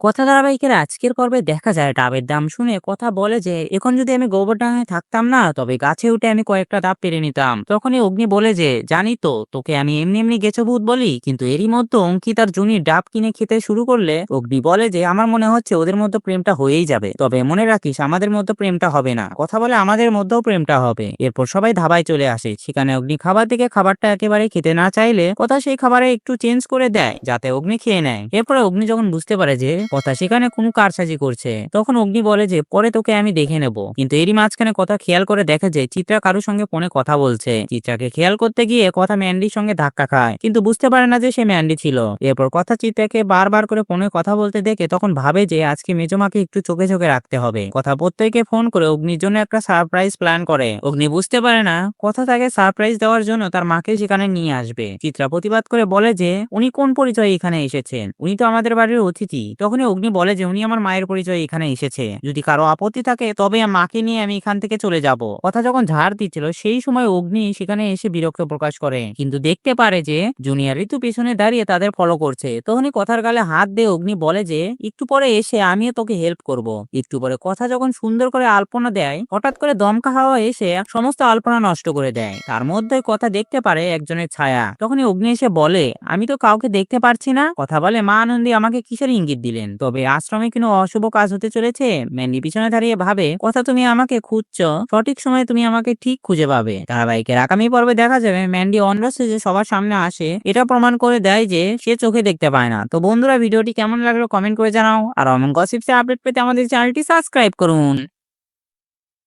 কথা ধারাবাহিকের আজকের পর্বে দেখা যায় ডাবের দাম শুনে কথা বলে যে, এখন যদি আমি গোবরডাঙ্গায় থাকতাম না, তবে গাছে উঠে আমি কয়েকটা ডাব পেরে নিতাম। তখনই অগ্নি বলে যে, জানি তো, তোকে আমি এমনি এমনি গেছো ভূত বলি, কিন্তু এরই মধ্যে অঙ্কিত আর জুনি ডাব কিনে খেতে শুরু করলে অগ্নি বলে যে, আমার মনে হচ্ছে ওদের মধ্যে প্রেমটা হয়েই যাবে। তবে মনে রাখিস, আমাদের মধ্যে প্রেমটা হবে না। কথা বলে আমাদের মধ্যেও প্রেমটা হবে। এরপর সবাই ধাবায় চলে আসে। সেখানে অগ্নি খাবার থেকে খাবারটা একেবারে খেতে না চাইলে কথা সেই খাবারে একটু চেঞ্জ করে দেয়, যাতে অগ্নি খেয়ে নেয়। এরপরে অগ্নি যখন বুঝতে পারে যে কথা সেখানে কোনো কারসাজি করছে। তখন অগ্নি বলে যে, পরে তোকে আমি দেখে নেব। কিন্তু এরই মাঝখানে কথা খেয়াল করে দেখে যে, চিত্রা কারোর সঙ্গে ফোনে কথা বলছে। চিত্রাকে খেয়াল করতে গিয়ে কথা ম্যান্ডির সঙ্গে ধাক্কা খায়। কিন্তু বুঝতে পারে না যে, সে ম্যান্ডি ছিল। এরপর কথা চিত্রাকে বারবার করে ফোনে কথা বলতে দেখে তখন ভাবে যে, আজকে মেজমাকে একটু চোখে চোখে রাখতে হবে। কথা প্রত্যেকে ফোন করে অগ্নির জন্য একটা সারপ্রাইজ প্ল্যান করে। অগ্নি বুঝতে পারে না, কথা তাকে সারপ্রাইজ দেওয়ার জন্য তার মাকে সেখানে নিয়ে আসবে। চিত্রা প্রতিবাদ করে বলে যে, উনি কোন পরিচয়ে এখানে এসেছেন? উনি তো আমাদের বাড়ির অতিথি। তখনই অগ্নি বলে যে, উনি আমার মায়ের পরিচয় এখানে এসেছে। যদি কারও আপত্তি থাকে তবে মাকে নিয়ে আমি এখান থেকে চলে যাব। কথা যখন ঝাড় দিচ্ছিল, সেই সময় অগ্নি সেখানে এসে বিরক্ত প্রকাশ করে। কিন্তু দেখতে পারে যে, জুনিয়র ঋতু পেছনে দাঁড়িয়ে তাদের ফলো করছে। তখনই কথার গালে হাত দিয়ে অগ্নি বলে যে, একটু পরে এসে আমিও তোকে হেল্প করব। একটু পরে কথা যখন সুন্দর করে আলপনা দেয়, হঠাৎ করে দমকা হাওয়া এসে সমস্ত আলপনা নষ্ট করে দেয়। তার মধ্যে কথা দেখতে পারে একজনের ছায়া। তখনই অগ্নি এসে বলে, আমি তো কাউকে দেখতে পারছি না। কথা বলে মা আনন্দী আমাকে কিসের ইঙ্গিত দিলেন? তবে আশ্রমে কোনো অশুভ কাজ হতে চলেছে? ম্যান্ডি পিছনে দাঁড়িয়ে ভাবে, কথা তুমি আমাকে খুঁজছ, সঠিক সময়ে তুমি আমাকে ঠিক খুঁজে পাবে। ধারাবাহিকের আগামী পর্বে দেখা যাবে ম্যান্ডি অন্ডার্সে যে সবার সামনে আসে, এটা প্রমাণ করে দেয় যে সে চোখে দেখতে পায় না। তো বন্ধুরা, ভিডিওটি কেমন লাগল কমেন্ট করে জানাও। আর অমন গসিপসে আপডেট পেতে আমাদের চ্যানেলটি সাবস্ক্রাইব করুন।